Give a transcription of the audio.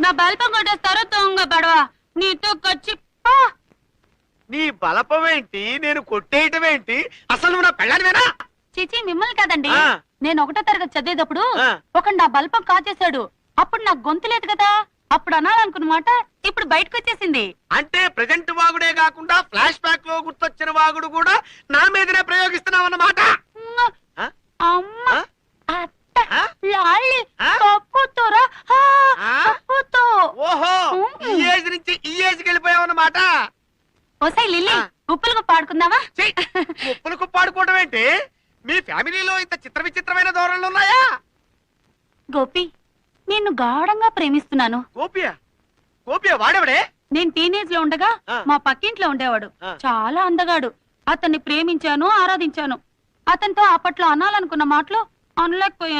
నా బల్పం కొట్టేస్తారో దొంగ పడవ నీతో కచ్చి. నీ బలపమేంటి నేను కొట్టేయటమేంటి అసలు నువ్వు నా పెళ్ళానివేనా చిచి మిమ్మల్ని కాదండి ఆ. నేను ఒకటో తరగతి చదివేటప్పుడు ఆ. ఒక నా బల్పం కాచేశాడు అప్పుడు నాకు గొంతు లేదు కదా అప్పుడు అనాలనుకున్నమాట ఇప్పుడు బయటకు వచ్చేసింది అంటే ప్రజెంట్ వాగుడే కాకుండా ఫ్లాష్ బ్యాక్లో గుర్తొచ్చిన వాగుడు కూడా నా మీదనే ప్రయోగిస్తున్నావు అన్నమాట? అమ్మ ఆ? అత్త ఆ? లాలి ఆ? నుంచి ఈ ఏజ్కి వెళ్ళిపోయావు అన్నమాట. ఓసై లిల్లీ. ఉప్పులకు పాడుకుందావా ముప్పులు కుప్పాడుకోవడం ఏంటి? మీ ఫ్యామిలీలో ఇంత చిత్ర విచిత్రమైన ధోరణులు ఉన్నాయా? గోపి నిన్ను గాఢంగా ప్రేమిస్తున్నాను. గోపియా? గోపియా వాడెవడే? నేను టీనేజ్లో ఉండగా. మా పక్కింట్లో ఉండేవాడు. చాలా అందగాడు. అతన్ని ప్రేమించాను ఆరాధించాను. అతనితో అప్పట్లో అనాలనుకున్న మాటలు అనలేకపోయాను.